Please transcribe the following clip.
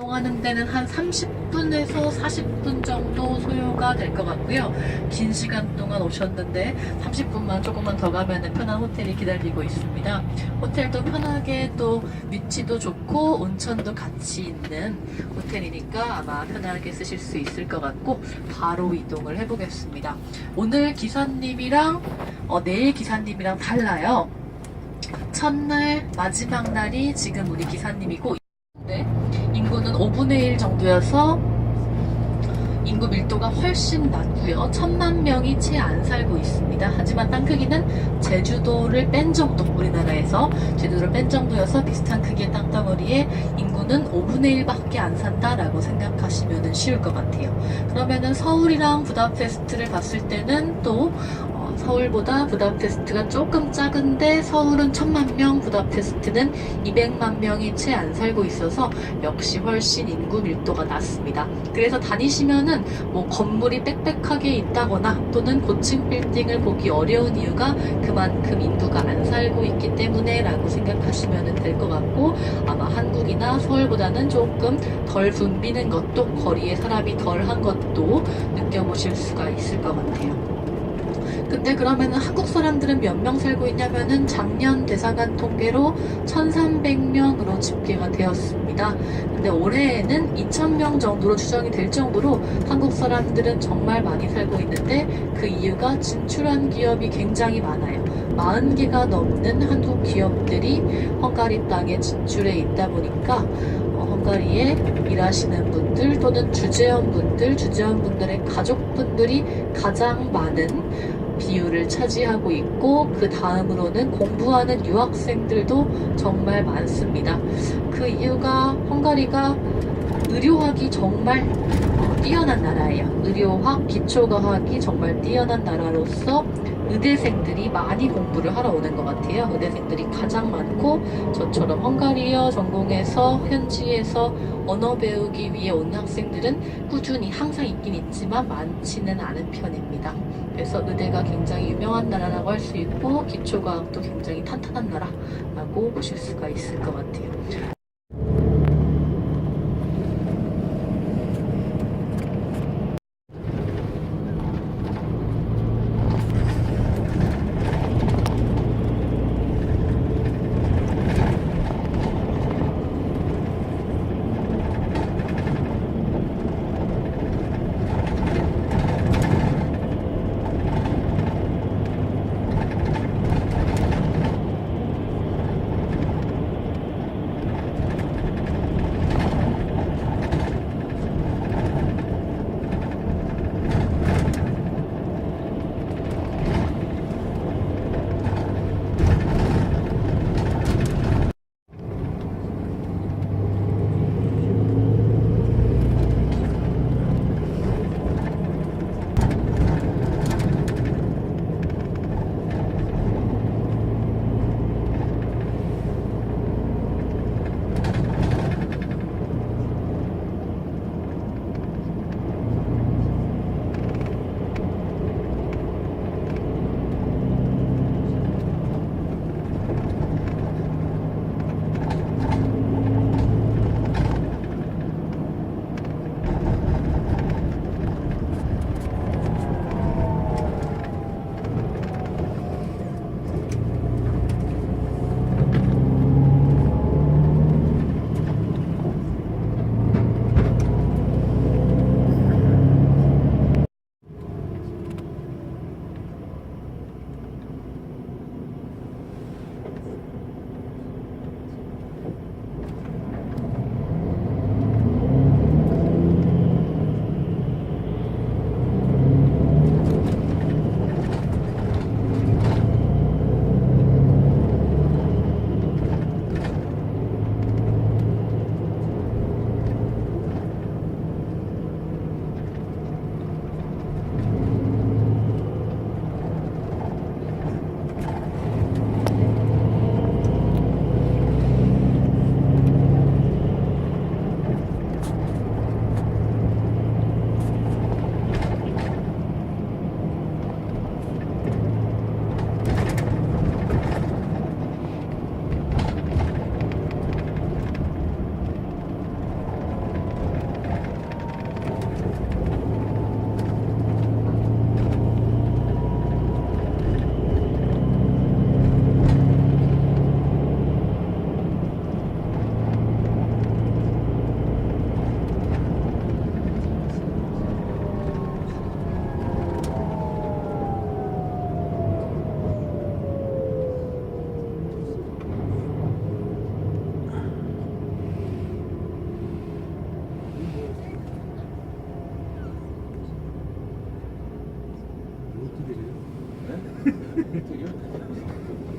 이동하는 데는 한 30분에서 40분 정도 소요가 될 것 같고요. 긴 시간 동안 오셨는데 30분만 조금만 더 가면 편한 호텔이 기다리고 있습니다. 호텔도 편하게 또 위치도 좋고 온천도 같이 있는 호텔이니까 아마 편하게 쓰실 수 있을 것 같고 바로 이동을 해보겠습니다. 오늘 기사님이랑 어, 내일 기사님이랑 달라요. 첫날 마지막 날이 지금 우리 기사님이고 5분의 1 정도여서 인구 밀도가 훨씬 낮고요. 천만 명이 채 안 살고 있습니다. 하지만 땅 크기는 제주도를 뺀 정도, 우리나라에서 제주도를 뺀 정도여서 비슷한 크기의 땅덩어리에 인구는 5분의 1밖에 안 산다라고 생각하시면 쉬울 것 같아요. 그러면은 서울이랑 부다페스트를 봤을 때는 또 어, 서울보다 부다페스트가 조금 작은데 서울은 천만 명, 부다페스트는 200만 명이 채 안 살고 있어서 역시 훨씬 인구 밀도가 낮습니다. 그래서 다니시면은 뭐 건물이 빽빽하게 있다거나 또는 고층 빌딩을 보기 어려운 이유가 그만큼 인구가 안 살고 있기 때문에라고 생각하시면 될 것 같고 아마 한국이나 서울보다는 조금 덜 붐비는 것도 거리에 사람이 덜 한 것도 느껴보실 수가 있을 것 같아요. 근데 그러면은 한국 사람들은 몇 명 살고 있냐면은 작년 대사관 통계로 1,300명으로 집계가 되었습니다. 근데 올해에는 2,000명 정도로 추정이 될 정도로 한국 사람들은 정말 많이 살고 있는데 그 이유가 진출한 기업이 굉장히 많아요. 40개가 넘는 한국 기업들이 헝가리 땅에 진출해 있다 보니까 어, 헝가리에 일하시는 분들 또는 주재원분들, 주재원분들의 가족분들이 가장 많은 비율을 차지하고 있고 그 다음으로는 공부하는 유학생들도 정말 많습니다. 그 이유가 헝가리가 의료학이 정말 어, 뛰어난 나라예요. 의료학, 기초과학이 정말 뛰어난 나라로서 의대생들이 많이 공부를 하러 오는 것 같아요. 의대생들이 가장 많고 저처럼 헝가리어 전공해서 현지에서 언어 배우기 위해 온 학생들은 꾸준히 항상 있긴 있지만 많지는 않은 편입니다. 그래서 의대가 굉장히 유명한 나라라고 할 수 있고 기초과학도 굉장히 탄탄한 나라라고 보실 수가 있을 것 같아요. to you.